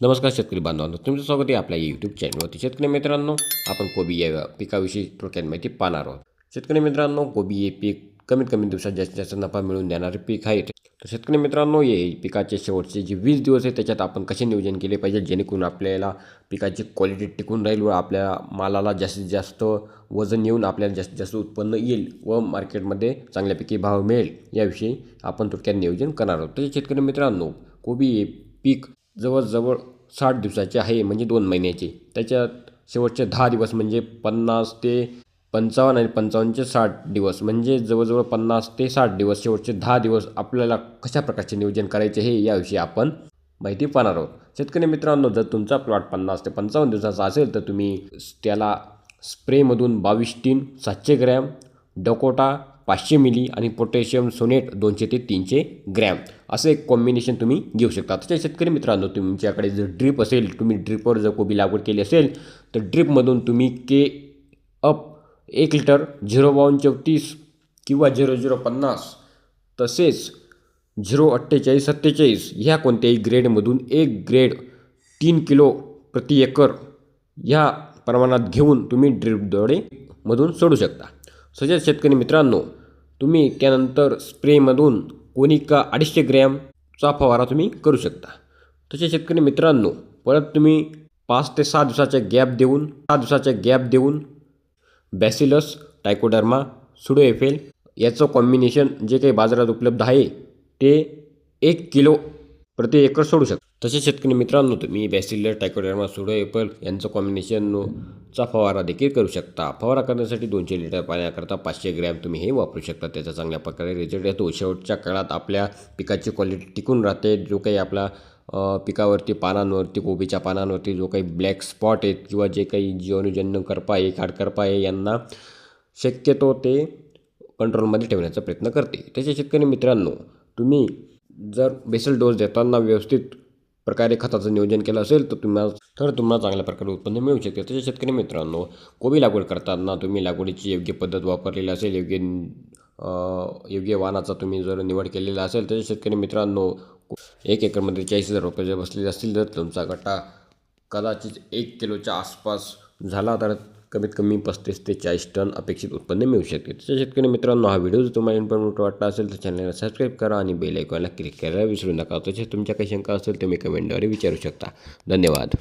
नमस्कार शेतकरी बांधवांनो तुमचं स्वागत आहे आपल्या यूट्यूब चॅनलवरती शेतकरी मित्रांनो आपण कोबी या पिकाविषयी थोडक्यात माहिती पाहणार आहोत. शेतकरी मित्रांनो कोबी हे पीक कमीत कमी दिवसात जास्तीत जास्त नफा मिळवून देणारे पीक आहे. तर शेतकरी मित्रांनो हे पिकाचे शेवटचे जे वीस दिवस आहे त्याच्यात आपण कसे नियोजन केले पाहिजे जेणेकरून आपल्याला पिकाची क्वालिटी टिकून राहील व आपल्या मालाला जास्तीत जास्त वजन येऊन आपल्याला जास्तीत जास्त उत्पन्न येईल व मार्केटमध्ये चांगल्यापैकी भाव मिळेल. याविषयी आपण थोडक्यात नियोजन करणार आहोत. तर शेतकरी मित्रांनो कोबी हे पीक जवळजवळ साठ दिवसाचे आहे म्हणजे दोन महिन्याचे. त्याच्यात शेवटचे दहा दिवस म्हणजे पन्नास ते पंचावन्न आणि पंचावन्नचे साठ दिवस. म्हणजे जवळजवळ पन्नास ते साठ दिवस शेवटचे दहा दिवस आपल्याला कशा प्रकारचे नियोजन करायचे हे याविषयी आपण माहिती पाहणार आहोत. शेतकरी मित्रांनो जर तुमचा प्लॉट पन्नास ते पंचावन्न दिवसाचा असेल तर तुम्ही त्याला स्प्रेमधून बावीस टीन सातशे ग्रॅम डकोटा पाचशे मिली आणि पोटॅशियम सोनेट दोनशे ते तीनशे ग्रॅम. असं एक कॉम्बिनेशन तुम्ही घेऊ शकता. तसे शेतकरी मित्रांनो तुमच्याकडे जर ड्रीप असेल तुम्ही ड्रीपवर जर कोबी लागवड केली असेल तर ड्रीपमधून तुम्ही के अप एक लिटर झिरो बावन्न चौतीस किंवा झिरो झिरो पन्नास तसेच झिरो अठ्ठेचाळीस सत्तेचाळीस ह्या कोणत्याही ग्रेडमधून एक ग्रेड तीन किलो प्रति एकर ह्या प्रमाणात घेऊन तुम्ही ड्रिपद्वारे मधून सोडू शकता. तसेच शेतकरी मित्रांनो तुम्ही त्यानंतर स्प्रेमधून कोनिका अडीचशे ग्रॅमचा फवारा तुम्ही करू शकता. तसे शेतकरी मित्रांनो परत तुम्ही पाच ते सहा दिवसाचा गॅप देऊन सहा दिवसाचा गॅप देऊन बॅसिलस टायकोडर्मा सुडो एफेल याचं कॉम्बिनेशन जे काही बाजारात उपलब्ध आहे ते एक किलो प्रति एकर सोडू शकता. तसेच शेतकरी मित्रांनो तुम्ही बॅसिलर टायकोडर्मा सुडो एपल यांचं कॉम्बिनेशनचा फवारा देखील करू शकता. फवारा करण्यासाठी दोनशे लिटर पाण्याकरता पाचशे ग्रॅम तुम्ही हे वापरू शकता. त्याचा चांगल्या प्रकारे रिझल्ट येतो. शेवटच्या काळात आपल्या पिकाची क्वालिटी टिकून राहते. जो काही आपला पिकावरती पानांवरती कोबीच्या पानांवरती जो काही ब्लॅक स्पॉट आहेत किंवा जे काही जीवनजन्य करपा आहे खाडकरपा आहे यांना शक्यतो ते कंट्रोलमध्ये ठेवण्याचा प्रयत्न करते. त्याच्या शेतकरी मित्रांनो तुम्ही जर बेसल डोस देताना व्यवस्थित प्रकारे खताचं नियोजन केलं असेल तर तुम्हाला तर तुम्हाला चांगल्या प्रकारे उत्पन्न मिळू शकते. त्याच्या शेतकरी मित्रांनो कोबी लागवड करताना तुम्ही लागवडीची योग्य पद्धत वापरलेली असेल योग्य योग्य वाहनाचा तुम्ही जर निवड केलेला असेल तर शेतकरी मित्रांनो एक एकरमध्ये चाळीस हजार रुपये जर बसलेले असतील तर तुमचा गटा कदाचित एक किलोच्या आसपास झाला तर कमीत कमी पस्तीस ते चाळीस टन अपेक्षित उत्पन्न मिळू शकते. त्याच्या शेतकरी मित्रांनो हा व्हिडिओ जर तुम्हाला इन्फॉर्मेटिव्ह वाटला असेल तर चॅनलला सबस्क्राईब करा आणि बेल आयकॉनला क्लिक करायला विसरू नका. तसेच तुमच्या काही शंका असेल तुम्ही कमेंटद्वारे विचारू शकता. धन्यवाद.